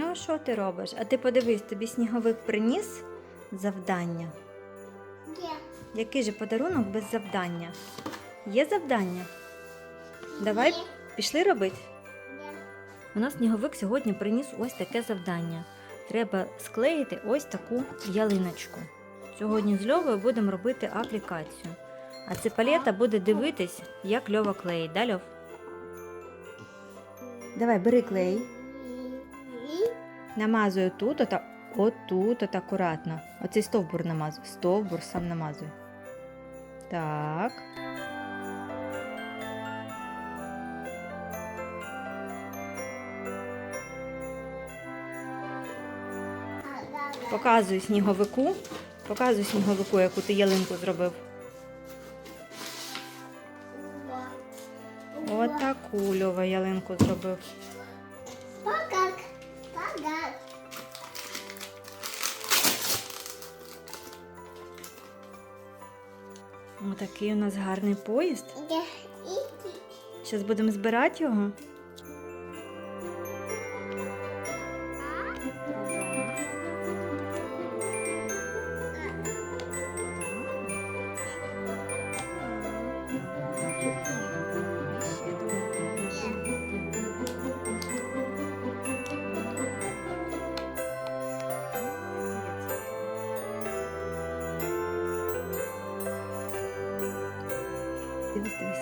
Ну, що ти робиш? А ти подивись, тобі сніговик приніс завдання. Є. Який же подарунок без завдання? Є завдання? Давай Є. пішли робити. Є. У нас сніговик сьогодні приніс ось таке завдання. Треба склеїти ось таку ялиночку. Сьогодні з Льовою будемо робити аплікацію. А це палета буде дивитись, як Льова клеїть. Да, Льов? Давай, бери клей. Намазую тут, ота, отут, от акуратно. Оцей стовбур намазуй. Стовбур сам намазуй. Так. Показую сніговику. Показую сніговику, яку ти ялинку зробив. Отаку Льова ялинку зробив. Отакий у нас гарний поїзд. Зараз будемо збирати його.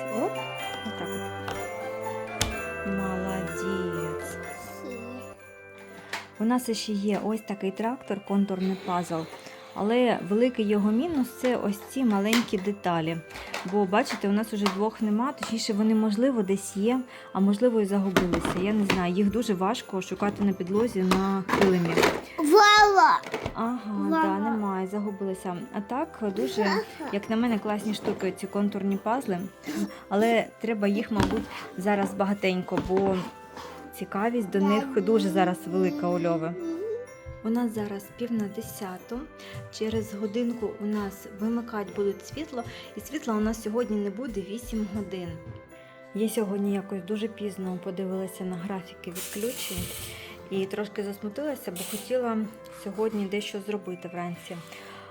Дивись, вот так от. Молодець. У нас ще є ось такий трактор, контурний пазл. Але великий його мінус це ось ці маленькі деталі. Бо бачите, у нас уже двох нема, точніше, вони, можливо, десь є, а можливо, і загубилися. Я не знаю, їх дуже важко шукати на підлозі на килимі. Вала. Ага, Вау. да, немає, загубилися. А так дуже, як на мене, класні штуки ці контурні пазли. Але треба їх, мабуть, зараз багатенько, бо цікавість до них дуже зараз велика у Льови. У нас зараз пів на десяту. Через годинку у нас вимикати будуть світло, і світла у нас сьогодні не буде 8 годин. Я сьогодні якось дуже пізно подивилася на графіки відключень і трошки засмутилася, бо хотіла сьогодні дещо зробити вранці.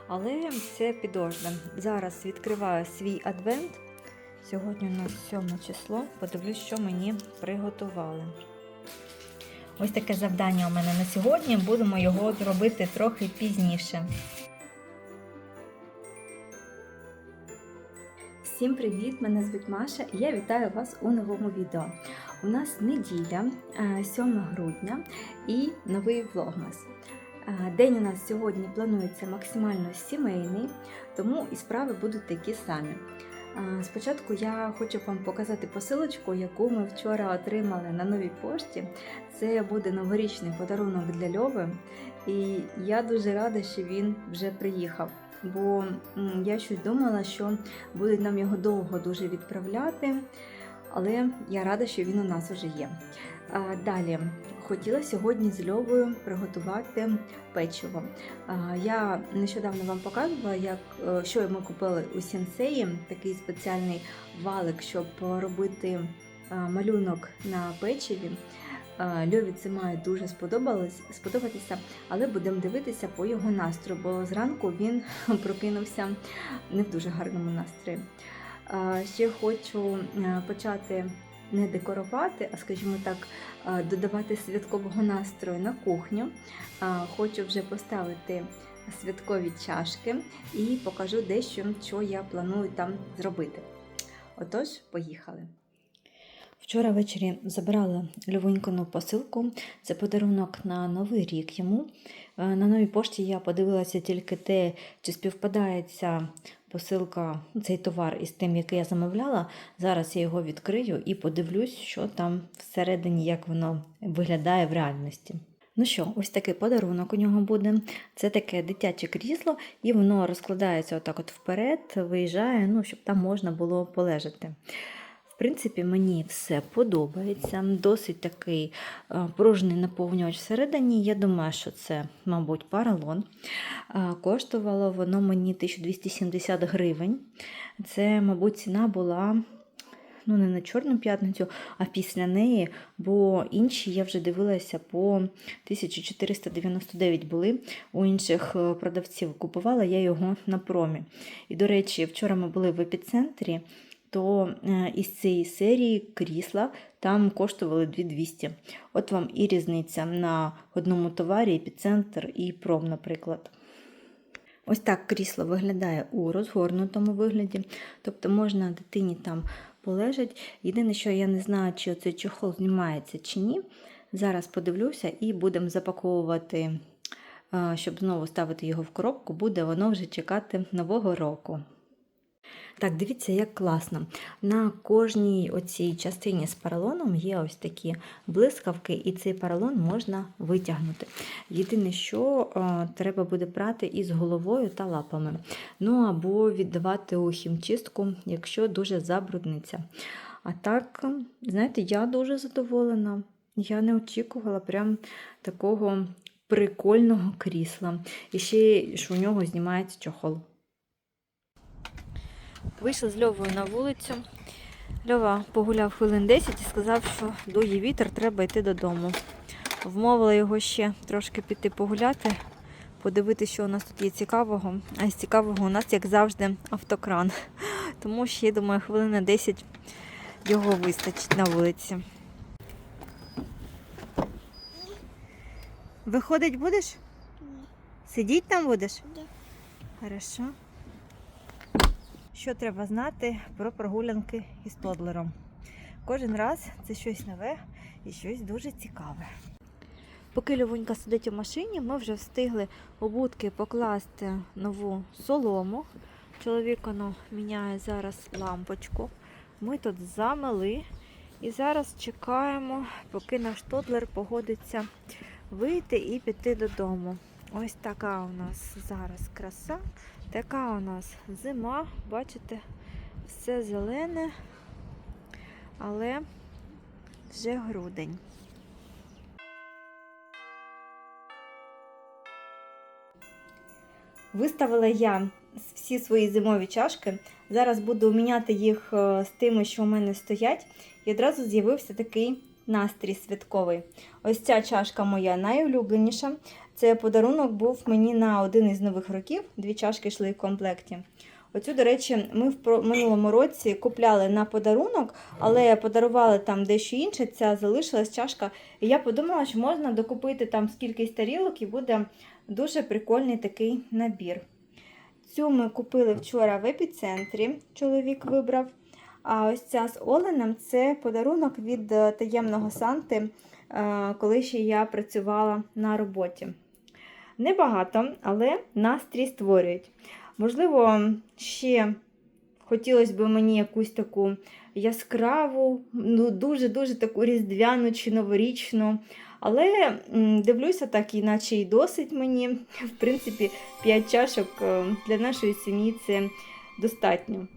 Але це підожде. Зараз відкриваю свій адвент. Сьогодні у нас 7 число. Подивлюсь, що мені приготували. Ось таке завдання у мене на сьогодні. Будемо його робити трохи пізніше. Всім привіт! Мене звуть Маша і я вітаю вас у новому відео. У нас неділя, е, 7 грудня і новий влогмас. Е, День у нас сьогодні планується максимально сімейний, тому і справи будуть такі самі. Спочатку я хочу вам показати посилочку, яку ми вчора отримали на новій пошті. Це буде новорічний подарунок для Льови, і я дуже рада, що він вже приїхав. Бо я щось думала, що будуть нам його довго дуже відправляти, але я рада, що він у нас вже є. Далі хотіла сьогодні з Льовою приготувати печиво. Я нещодавно вам показувала, як, е, що ми купили у сінсеї, такий спеціальний валик, щоб робити малюнок на печиві. Льові це має дуже сподобатися, але будемо дивитися по його настрою, бо зранку він прокинувся не в дуже гарному настрої. Ще хочу е, почати не декорувати, а скажімо так, додавати святкового настрою на кухню. Хочу вже поставити святкові чашки і покажу дещо, що я планую там зробити. Отож, поїхали. Вчора ввечері забирала Львонькину посилку. Це подарунок на Новий рік йому. Е, На новій пошті я подивилася тільки те, чи співпадає ця посилка, цей товар із тим, який я замовляла. Зараз я його відкрию і подивлюсь, що там всередині, як воно виглядає в реальності. Ну що, ось такий подарунок у нього буде. Це таке дитяче крісло, і воно розкладається отак от вперед, виїжджає, ну, щоб там можна було полежати. В принципі, мені все подобається. Досить такий е, пружний наповнювач всередині. Я думаю, що це, мабуть, паралон. Е, Коштувало воно мені 1270 гривень. Це, мабуть, ціна була ну не на Чорну п'ятницю, а після неї, бо інші я вже дивилася по 1499 були у інших е, продавців. Купувала я його на промі. І, до речі, вчора ми були в епіцентрі, то е, із цієї серії крісла там коштували 2200. От вам і різниця на одному товарі епіцентр і пром, наприклад. Ось так крісло виглядає у розгорнутому вигляді, тобто можна дитині там полежать. Єдине, що я не знаю, чи оцей чохол знімається чи ні. Зараз подивлюся і будемо запаковувати, е, щоб знову ставити його в коробку, буде воно вже чекати нового року. Так, дивіться, як класно. На кожній оцій частині з поролоном є ось такі блискавки, і цей поролон можна витягнути. Єдине, що е, треба буде брати із головою та лапами. Ну або віддавати у хімчистку, якщо дуже забрудниться. А так, знаєте, я дуже задоволена. Я не очікувала прям такого прикольного крісла. І ще що у нього знімається чохол. Вийшла з Льовою на вулицю. Льова погуляв хвилин 10 і сказав, що дує вітер, треба йти додому. Вмовила його ще трошки піти погуляти, подивитися, що у нас тут є цікавого. А з цікавого у нас, як завжди, автокран. Тому ще, я думаю, хвилин на 10 його вистачить на вулиці. Виходить будеш? Сидіть там будеш? Да. Хорошо. Що треба знати про прогулянки із тодлером? Кожен раз це щось нове і щось дуже цікаве. Поки Льовунька сидить у машині, ми вже встигли у будки покласти нову солому. Чоловік воно міняє зараз лампочку. Ми тут замели і зараз чекаємо, поки наш тодлер погодиться вийти і піти додому. Ось така у нас зараз краса. Така у нас зима, бачите, все зелене, але вже грудень. Виставила я всі свої зимові чашки. Зараз буду міняти їх е, з тими, що у мене стоять. І одразу з'явився такий настрій святковий. Ось ця чашка моя найулюбленіша. Це подарунок був мені на один із нових років. Дві чашки йшли в комплекті. Оцю, до речі, ми в минулому році купляли на подарунок, але подарували там дещо інше. Ця залишилась чашка. І я подумала, що можна докупити там скількись тарілок і буде дуже прикольний такий набір. Цю ми купили вчора в епіцентрі, чоловік вибрав. А ось ця з оленем це подарунок від е, таємного Санти, е, коли ще я працювала на роботі. Небагато, але настрій створюють. Можливо, ще хотілося б мені якусь таку яскраву, ну дуже-дуже таку різдвяну чи новорічну. Але дивлюся, так іначе і досить мені. В принципі, 5 чашок е, для нашої сім'ї це достатньо.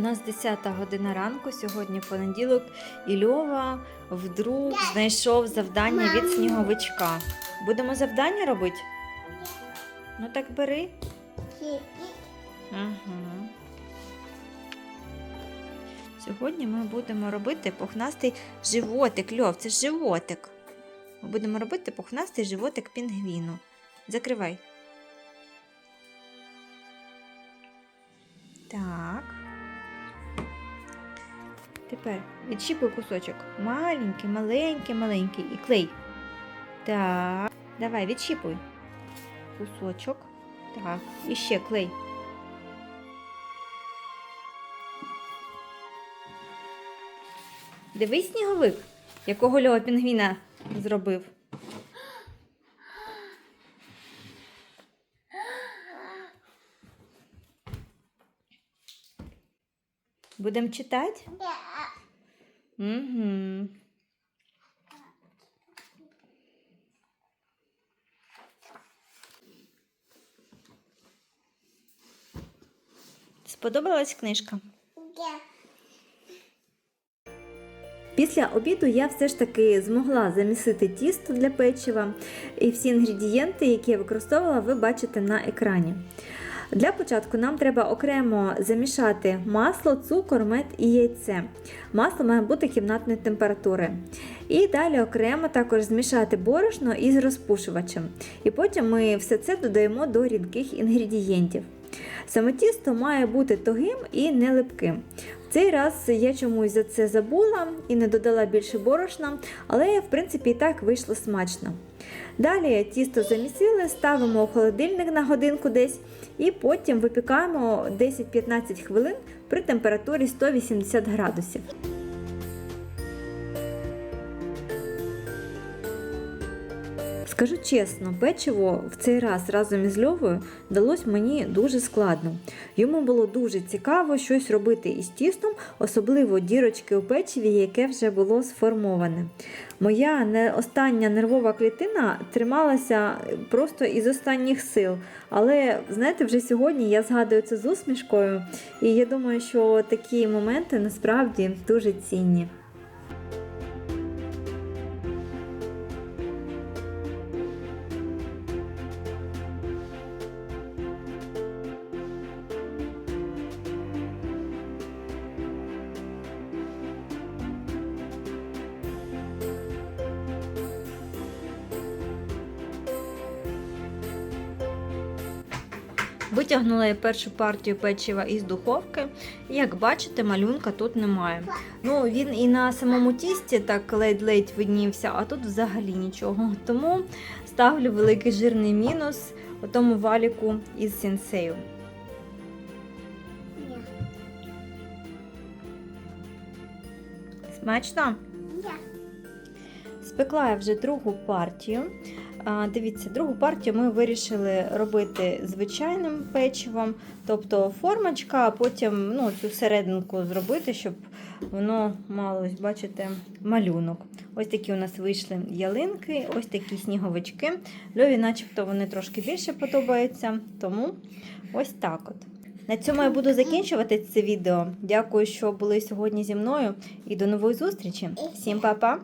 Нас 10 година ранку, сьогодні понеділок, і Льова вдруг знайшов завдання від сніговичка. Будемо завдання робити? Ну так бери. Ага. Сьогодні ми будемо робити пухнастий животик. Льов, це ж животик. Ми будемо робити пухнастий животик пінгвіну. Закривай. Тепер відщіпуй кусочок. Маленький, маленький, маленький. І клей. Так. Давай, відщіпуй. Кусочок. Так. І ще клей. Дивись сніговик, якого Льова пінгвіна зробив. Будемо читати? Угу. Сподобалась книжка? Після обіду я все ж таки змогла замісити тісто для печива і всі інгредієнти, які я використовувала, ви бачите на екрані. Для початку нам треба окремо замішати масло, цукор, мед і яйце. Масло має бути кімнатної температури. І далі окремо також змішати борошно із розпушувачем. І потім ми все це додаємо до рідких інгредієнтів. Саме тісто має бути тугим і не липким. Цей раз я чомусь за це забула і не додала більше борошна, але в принципі і так вийшло смачно. Далі тісто замісили, ставимо у холодильник на годинку десь і потім випікаємо 10-15 хвилин при температурі 180 градусів. Скажу чесно, печиво в цей раз разом із Льовою далось мені дуже складно. Йому було дуже цікаво щось робити із тістом, особливо дірочки у печиві, яке вже було сформоване. Моя не остання нервова клітина трималася просто із останніх сил. Але знаєте, вже сьогодні я згадую це з усмішкою, і я думаю, що такі моменти насправді дуже цінні. Витягнула я першу партію печива із духовки. Як бачите, малюнка тут немає. Ну, він і на самому тісті так ледь-ледь виднівся, а тут взагалі нічого. Тому ставлю великий жирний мінус у тому валіку із сенсею. Смачно? Да. Спекла я вже другу партію. Дивіться, другу партію ми вирішили робити звичайним печивом, тобто формочка, а потім ну, цю серединку зробити, щоб воно мало, ось бачите, малюнок. Ось такі у нас вийшли ялинки, ось такі сніговички. Льові, начебто, вони трошки більше подобаються, тому ось так от. На цьому я буду закінчувати це відео. Дякую, що були сьогодні зі мною і до нової зустрічі. Всім па-па!